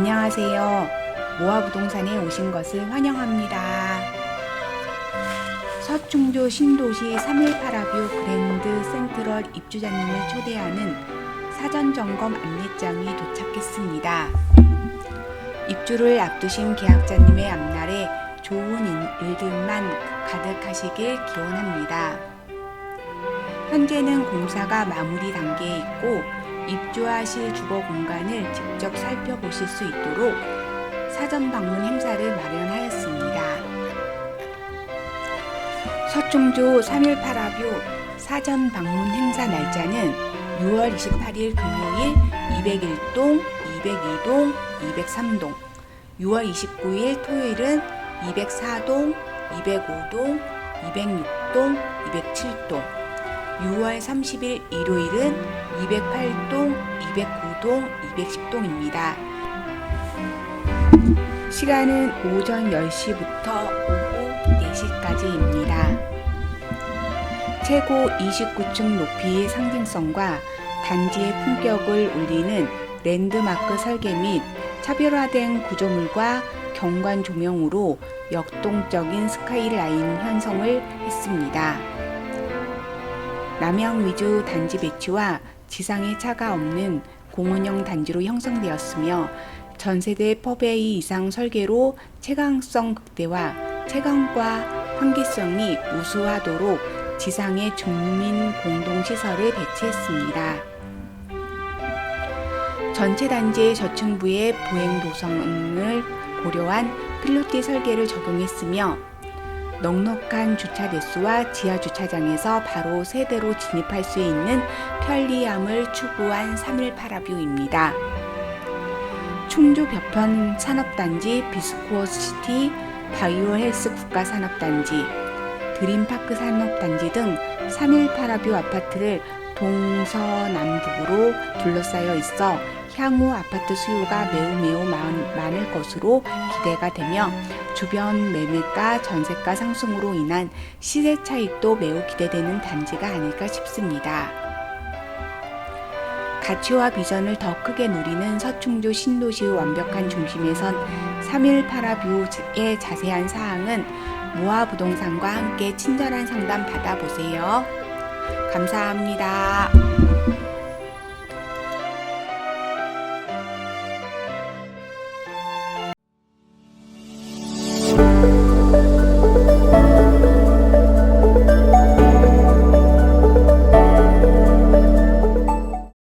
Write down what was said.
안녕하세요. 모아부동산에 오신 것을 환영합니다. 서충조 신도시 318아뷰 그랜드 센트럴 입주자님을 초대하는 사전 점검 안내장이 도착했습니다. 입주를 앞두신 계약자님의 앞날에 좋은 일- 일들만 가득하시길 기원합니다. 현재는 공사가 마무리 단계에 있고 입주하실 주거 공간을 직접 살펴보실 수 있도록 사전 방문 행사를 마련하였습니다. 서충조 318아뷰 사전 방문 행사 날짜는 6월 28일 금요일 201동, 202동, 203동, 6월 29일 토요일은 204동, 205동, 206동, 207동, 6월 30일 일요일은 208동, 209동, 210동입니다. 시간은 오전 10시부터 오후 4시까지입니다. 최고 29층 높이의 상징성과 단지의 품격을 올리는 랜드마크 설계 및 차별화된 구조물과 경관 조명으로 역동적인 스카이라인 형성을 했습니다. 남향 위주 단지 배치와 지상에 차가 없는 공원형 단지로 형성되었으며 전세대 퍼베이 이상 설계로 체감성 극대화, 체감과 환기성이 우수하도록 지상에 주민 공동 시설을 배치했습니다. 전체 단지의 저층부에 보행 도성을 고려한 필로티 설계를 적용했으며 넉넉한 주차 대수와 지하 주차장에서 바로 세대로 진입할 수 있는 편리함을 추구한 318아뷰입니다. 충주 벽편 산업단지 비스코시티 바이오 헬스 국가산업단지 드림파크 산업단지 등 318아뷰 아파트를 동서남북으로 둘러싸여 있어 향후 아파트 수요가 매우 매우 많- 많을 것으로 기대가 되며 주변 매매가 전세가 상승으로 인한 시세 차익도 매우 기대되는 단지가 아닐까 싶습니다. 가치와 비전을 더 크게 누리는 서충조 신도시의 완벽한 중심에선 318아뷰의 자세한 사항은 모아부동산과 함께 친절한 상담 받아보세요. 감사합니다.